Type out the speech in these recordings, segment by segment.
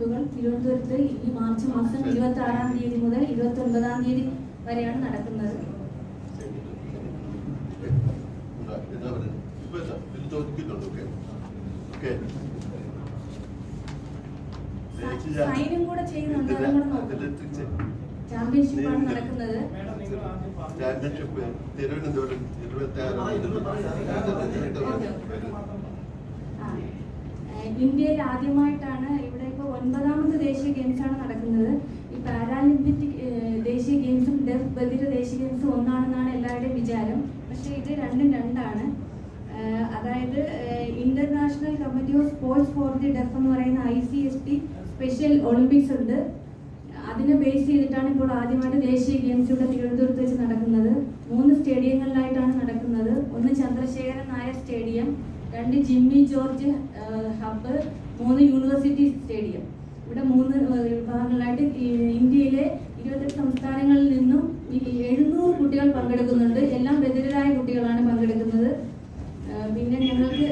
ചാമ്പ്യൻഷിപ്പുകൾ തിരുവനന്തപുരത്ത് ഈ മാർച്ച് മാസം ഇരുപത്തി ആറാം തീയതി മുതൽ ഇരുപത്തി ഒൻപതാം തീയതി വരെയാണ് നടക്കുന്നത്. സൈനും കൂടെ ചെയ്യുന്നുണ്ട്. ചാമ്പ്യൻഷിപ്പാണ് നടക്കുന്നത്. ചാമ്പ്യൻഷിപ്പ് തിരുവനന്തപുരം ഇരുപത്തി ആ. ഇന്ത്യയിൽ ആദ്യമായിട്ടാണ് ഇവിടെ ഒൻപതാമത് ദേശീയ ഗെയിംസ് ആണ് നടക്കുന്നത്. ഈ പാരാലിമ്പിക് ദേശീയ ഗെയിംസും ഡെഫ് ദേശീയ ഗെയിംസും ഒന്നാണെന്നാണ് എല്ലാവരുടെയും വിചാരം. പക്ഷേ ഇത് രണ്ടും രണ്ടാണ്. അതായത് international committee of sports for the deaf എന്ന് പറയുന്ന I C S T Special Olympics ഉണ്ട്. അതിനെ ബേസ് ചെയ്തിട്ടാണ് ഇപ്പോൾ ആദ്യമായിട്ട് ദേശീയ ഗെയിംസ് ഇവിടെ തിരുവനന്തപുരത്ത് വെച്ച് നടക്കുന്നത്. മൂന്ന് സ്റ്റേഡിയങ്ങളിലായിട്ടാണ് നടക്കുന്നത്. ഒന്ന് ചന്ദ്രശേഖരൻ നായർ സ്റ്റേഡിയം രണ്ട് ജിമ്മി ജോർജ് ഹബ്ബ് മൂന്ന് യൂണിവേഴ്സിറ്റി സ്റ്റേഡിയം. ഇവിടെ മൂന്ന് വിഭാഗങ്ങളായിട്ട് ഇന്ത്യയിലെ ഇരുപത്തെട്ട് സംസ്ഥാനങ്ങളിൽ നിന്നും എഴുന്നൂറ് കുട്ടികൾ പങ്കെടുക്കുന്നുണ്ട്. എല്ലാം ബധിരരായ കുട്ടികളാണ് പങ്കെടുക്കുന്നത്. പിന്നെ ഞങ്ങൾക്ക്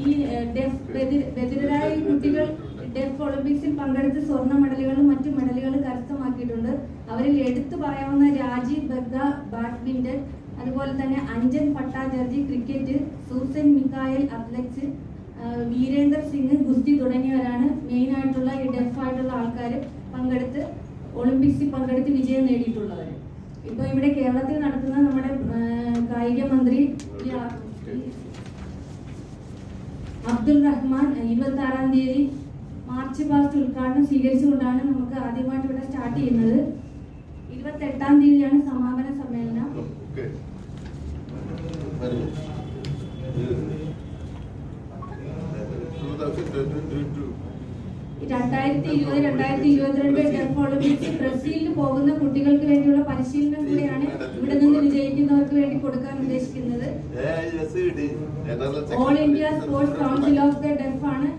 ഈ ബധിരരായ കുട്ടികൾ ഡെഫ് ഒളിമ്പിക്സിൽ പങ്കെടുത്ത് സ്വർണ മെഡലുകളും മറ്റു മെഡലുകളും കരസ്ഥമാക്കിയിട്ടുണ്ട്. അവരിൽ എടുത്തു പറയാവുന്ന രാജീവ് ബഗ്ദ ബാഡ്മിന്റൺ അതുപോലെ തന്നെ അഞ്ജൻ ഭട്ടാചാർജി ക്രിക്കറ്റ് സൂസൻ മിക്കായൽ അത്ലറ്റ്സ് വീരേന്ദർ സിംഗ് ഗുസ്തി തുടങ്ങിയവരാണ് മെയിൻ ആയിട്ടുള്ള ഈ ഡെഫ് ആയിട്ടുള്ള ആൾക്കാർ പങ്കെടുത്ത് ഒളിമ്പിക്സിൽ പങ്കെടുത്ത് വിജയം നേടിയിട്ടുള്ളവർ. ഇപ്പോൾ ഇവിടെ കേരളത്തിൽ നടത്തുന്ന നമ്മുടെ കായിക മന്ത്രി അബ്ദുൾ റഹ്മാൻ ഇരുപത്തി ആറാം തീയതി മാർച്ച് പാസ്റ്റ് ഉദ്ഘാടനം സ്വീകരിച്ചുകൊണ്ടാണ് നമുക്ക് ആദ്യമായിട്ട് ഇവിടെ സ്റ്റാർട്ട് ചെയ്യുന്നത്. ഇരുപത്തി എട്ടാം തീയതിയാണ് സമാപന സമ്മേളനം. രണ്ടായിരത്തി ഇരുപത് രണ്ടായിരത്തി ഇരുപത്തിരണ്ട് ഡെഫ് ഒളിമ്പിക്സ് ബ്രസീലിൽ പോകുന്ന കുട്ടികൾക്ക് വേണ്ടിയുള്ള പരിശീലനം കൂടിയാണ് ഇവിടെ നിന്ന് വിജയിക്കുന്നവർക്ക് വേണ്ടി കൊടുക്കാൻ ഉദ്ദേശിക്കുന്നത്. All India sports council of the deaf ആണ്.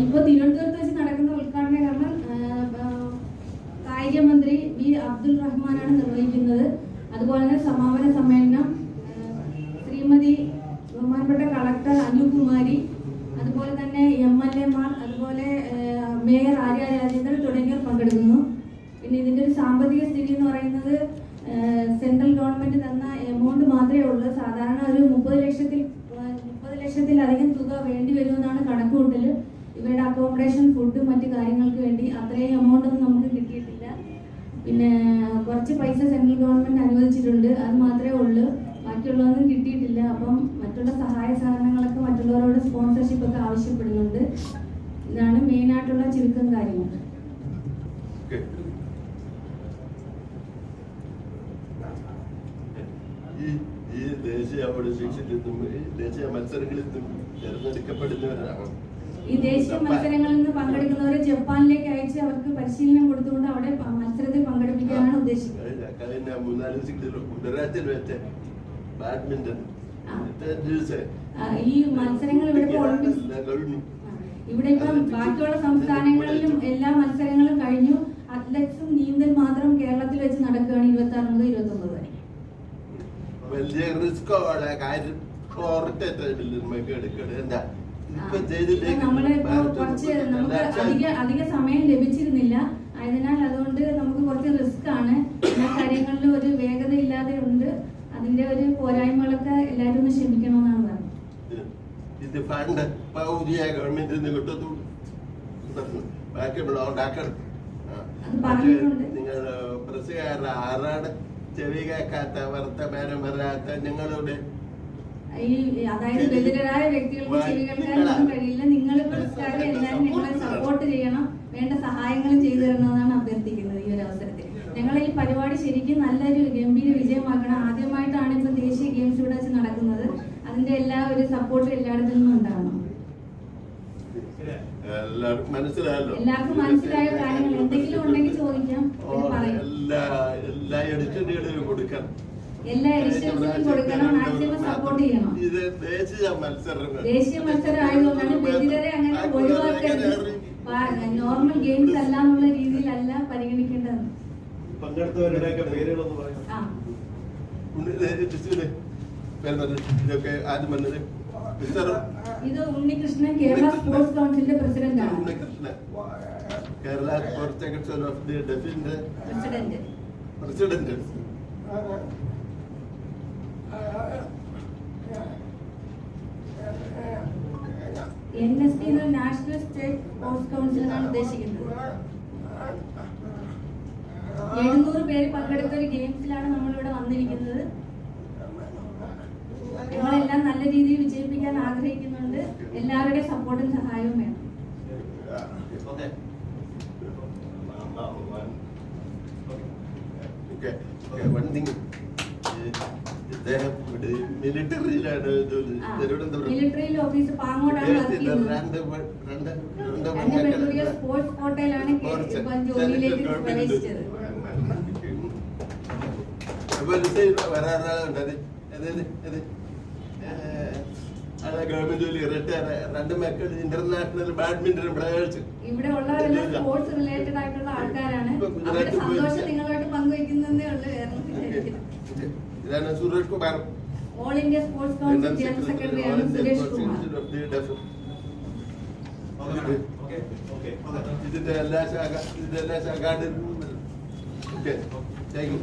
ഇപ്പൊ തിരുവനന്തപുരത്ത് വെച്ച് നടക്കുന്ന ഉദ്ഘാടന കർമ്മം കായിക മന്ത്രി ബി അബ്ദുൾ റഹ്മാനാണ് നിർവഹിക്കുന്നത്. അതുപോലെ തന്നെ സമാപന സമ്മേളനം ശ്രീമതി ബഹുമാനപ്പെട്ട കളക്ടർ അനുകുമാരി അതുപോലെ തന്നെ എം എൽ എമാർ അതുപോലെ മേയർ ആര്യ രാജേന്ദ്രൻ തുടങ്ങിയവർ പങ്കെടുക്കുന്നു. പിന്നെ ഇതിന്റെ ഒരു സാമ്പത്തിക സ്ഥിതി എന്ന് പറയുന്നത് സെൻട്രൽ ഗവൺമെന്റ് തന്ന എമൗണ്ട് മാത്രമേ ഉള്ളൂ. സാധാരണ ഒരു മുപ്പത് ലക്ഷത്തിൽ മുപ്പത് ലക്ഷത്തിലധികം തുക വേണ്ടി വരുമെന്നാണ് കണക്കുകൂട്ടൽ ഇവരുടെ അക്കോമഡേഷൻ ഫുഡ് മറ്റു കാര്യങ്ങൾക്ക് വേണ്ടി അത്രയും എമൗണ്ട് ഒന്നും നമുക്ക് കിട്ടിയിട്ടില്ല. പിന്നെ കുറച്ച് പൈസ സെൻട്രൽ ഗവൺമെന്റ് അനുവദിച്ചിട്ടുണ്ട്. അത് മാത്രമേ ഉള്ളൂ. ബാക്കിയുള്ളതൊന്നും കിട്ടിയിട്ടില്ല. അപ്പം മറ്റുള്ള സഹായ സഹകരണങ്ങളൊക്കെ മറ്റുള്ളവരോട് സ്പോൺസർഷിപ്പ് ഒക്കെ ആവശ്യപ്പെടുന്നുണ്ട്. ഇതാണ് മെയിൻ ആയിട്ടുള്ള ചുരുക്കം കാര്യങ്ങൾ. ഈ ഈ ദേശീയ നിന്നും ദേശീയ മത്സരങ്ങളിൽ നിന്നും തിരഞ്ഞെടുക്കപ്പെടുന്നവരാണ്. ഈ ദേശീയ മത്സരങ്ങളിൽ നിന്ന് പങ്കെടുക്കുന്നവരെ ജപ്പാനിലേക്ക് അയച്ച് അവർക്ക് പരിശീലനം കൊടുത്തുകൊണ്ട് അവിടെ മത്സരത്തിൽ പങ്കെടുപ്പിക്കാനാണ് ഉദ്ദേശിക്കുന്നത് മൂന്നാൽ ദിവസങ്ങളിൽ ഗുജറാത്തിൽ വെച്ച് ബാഡ്മിന്റൺ ഈ മത്സരങ്ങൾ ഇവിടെ ഇവിടെ ഇപ്പം ബാക്കിയുള്ള സംസ്ഥാനങ്ങളിലും എല്ലാ മത്സരങ്ങളും കഴിഞ്ഞു. അത്ലറ്റ്സും നീന്തൽ മാത്രം കേരളത്തിൽ വെച്ച് നടക്കുകയാണ് ഇരുപത്തി ആറ് മുതൽ ഇരുപത്തി ഒമ്പത് വരെ. വലിയ റിസ്ക് അവിടെ. കാര്യം എടുക്കണം. എന്താ? അധിക സമയം ലഭിച്ചിരുന്നില്ല. അതിനാൽ അതുകൊണ്ട് നമുക്ക് കുറച്ച് റിസ്ക് ആണ്. എല്ലാ കാര്യങ്ങളിലും ഒരു വേഗത ഇല്ലാതെ ഉണ്ട്. അതിന്റെ ഒരു പോരായ്മകളൊക്കെ എല്ലാവരും ഒന്ന് ക്ഷമിക്കണമെന്നാണ് പറഞ്ഞത്. ഇത് ഫണ്ട് പൗതിയ ഗവൺമെന്റിൽ നിന്ന് കിട്ടത്തുള്ളൂ. ബാക്കിയുള്ള ഉണ്ടാക്കണം. ആ. അത് നിങ്ങൾ ആറാണ് ചെവി കേൾക്കാത്ത വർത്തമാനം വരാത്ത നിങ്ങളുടെ ഈ അതായത് ബധിരരായ വ്യക്തികൾക്ക് ചെവി കേൾക്കാനൊന്നും കഴിയില്ല. നിങ്ങൾ പുരസ്കാരം എല്ലാവരും സപ്പോർട്ട് ചെയ്യണം. വേണ്ട സഹായങ്ങളും ചെയ്തു തരണമെന്നാണ് അഭ്യർത്ഥിക്കുന്നത് ഈ ഒരു അവസരത്തിൽ. ഞങ്ങൾ ഈ പരിപാടി ശരിക്കും നല്ലൊരു ഗംഭീര വിജയമാക്കണം. ആദ്യമായിട്ടാണ് ഇപ്പൊ ദേശീയ ഗെയിംസ് ഇവിടെ വെച്ച് നടക്കുന്നത്. അതിന്റെ എല്ലാ ഒരു സപ്പോർട്ടും എല്ലായിടത്തു നിന്നും ഉണ്ടാവണം. എല്ലാവർക്കും മനസ്സിലായല്ലോ. എല്ലാവർക്കും മനസ്സിലായ കാര്യങ്ങൾ എന്തെങ്കിലും ഉണ്ടെങ്കിൽ ചോദിക്കാം ഓ, പിന്നെ പറയാം എല്ലാ എല്ലാ എഡിഷനുകളിലും കൊടുക്കണം എല്ലാ എഡിഷൻസിനും കൊടുക്കണം. മാക്സിമം സപ്പോർട്ട് ചെയ്യണം. ഇത് ദേശീയ മത്സരം ദേശീയ മത്സരം ആയതുകൊണ്ടാണ് ബധിരരെ അങ്ങനെ ഒഴിവാക്കരുത്. നോർമൽ ഗെയിംസ് അല്ല എന്നുള്ള രീതിയിലല്ല പരിഗണിക്കേണ്ടത്. പങ്കെടുത്തവരുടെയൊക്കെ പേരുകളൊന്ന് പറയാം. ഇതൊക്കെ ആദ്യം വന്നത് ഇത് ഉണ്ണികൃഷ്ണൻ കേരള സ്പോർട്സ് കൗൺസിലിന്റെ പ്രസിഡന്റാണ് ആണ്. Unnikrishnan. Kerala sports secretary of the ഡെഫിന്റെ president. President. N S P national state sports കൗൺസിലാണ് ഉദ്ദേശിക്കുന്നത്. എഴുന്നൂറ് പേര് പങ്കെടുത്ത ഒരു ഗെയിംസിലാണ് നമ്മളിവിടെ വന്നിരിക്കുന്നത്. നിങ്ങളെല്ലാം നല്ല രീതിയിൽ വിജയിപ്പിക്കാൻ ആഗ്രഹിക്കുന്നുണ്ട്. എല്ലാവരുടെയും സപ്പോർട്ടും സഹായവും വേണം. ഓക്കെ. വൺ തിങ് ഇദ്ദേഹം മിലിറ്ററിയിലാണ് മിലിറ്ററിയിൽ ഓഫീസ് പാങ്ങോടാണ് സ്പോർട്സ് കോട്ടയിലാണ് ജോലിയിലേക്ക് പ്രവേശിച്ചത്. വരാറുണ്ട് അത് ഇത് അതെ ഗവൺമെന്റ് ജോലി റിട്ടയർ രണ്ട് മക്കൾ ഇന്റർനാഷണൽ ബാഡ്മിന്റൺ പ്ലേയേഴ്സ് ഇവിടെ ഉള്ളവരെല്ലാം സ്പോർട്സ് റിലേറ്റഡ് ആയിട്ടുള്ള ആൾക്കാരാണ്. സന്തോഷം നിങ്ങളുമായിട്ട് പങ്കുവെക്കുന്നതേ ഉള്ളൂ. ഇതാണ് Suresh Kumar. All India sports council general സെക്രട്ടറിയാണ് സുരേഷ് കുമാർ. ഓക്കെ ഓക്കെ ഇതിന്റെ എല്ലാ ശാഖ ഇതിന്റെ എല്ലാ ശാഖ. Thank you